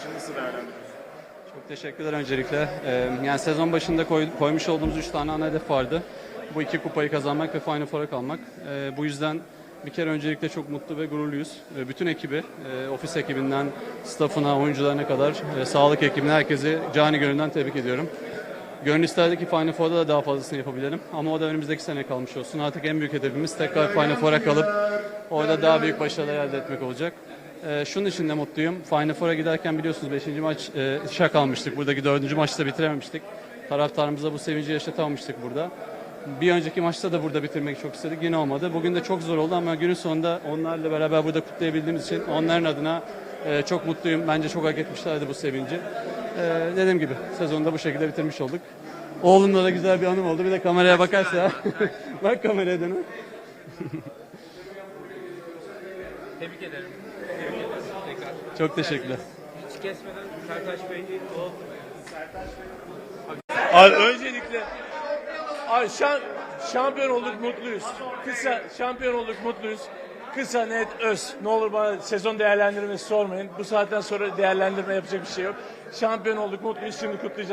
için nasıl değerlendiriyorsunuz? Çok teşekkürler öncelikle. Ee, yani sezon başında koy- koymuş olduğumuz 3 tane ana hedef vardı. Bu iki kupayı kazanmak ve Final Four'a kalmak. Ee, bu yüzden bir kere öncelikle çok mutlu ve gururluyuz. Ee, bütün ekibi, e, ofis ekibinden staffına, oyuncularına kadar, e, sağlık ekibine herkesi cani gönülden tebrik ediyorum. Gönül isterdi ki Final Four'da da daha fazlasını yapabilelim. Ama o da önümüzdeki sene kalmış olsun. Artık en büyük hedefimiz tekrar Final Four'a kalıp orada daha büyük başarılar elde etmek olacak. Ee, şunun için de mutluyum. Final Four'a giderken biliyorsunuz 5. maç e, şak almıştık. Buradaki 4. maçta bitirememiştik. Taraftarımıza bu sevinci yaşatamamıştık burada. Bir önceki maçta da burada bitirmek çok istedik. Yine olmadı. Bugün de çok zor oldu ama günün sonunda onlarla beraber burada kutlayabildiğimiz için onların adına e, çok mutluyum. Bence çok hak etmişlerdi bu sevinci. E, dediğim gibi sezonu da bu şekilde bitirmiş olduk. Oğlumla da güzel bir anım oldu. Bir de kameraya bakarsa. Bak kameraya dönün. Tebrik ederim. Tebrik ederim tekrar. Çok teşekkürler. Hiç kesmeden Sertaç Bey, o Abi öncelikle abi şan, şampiyon olduk mutluyuz. Kısa şampiyon olduk mutluyuz. Kısa net öz. Ne olur bana sezon değerlendirmesi sormayın. Bu saatten sonra değerlendirme yapacak bir şey yok. Şampiyon olduk mutluyuz. Şimdi kutlayacağız.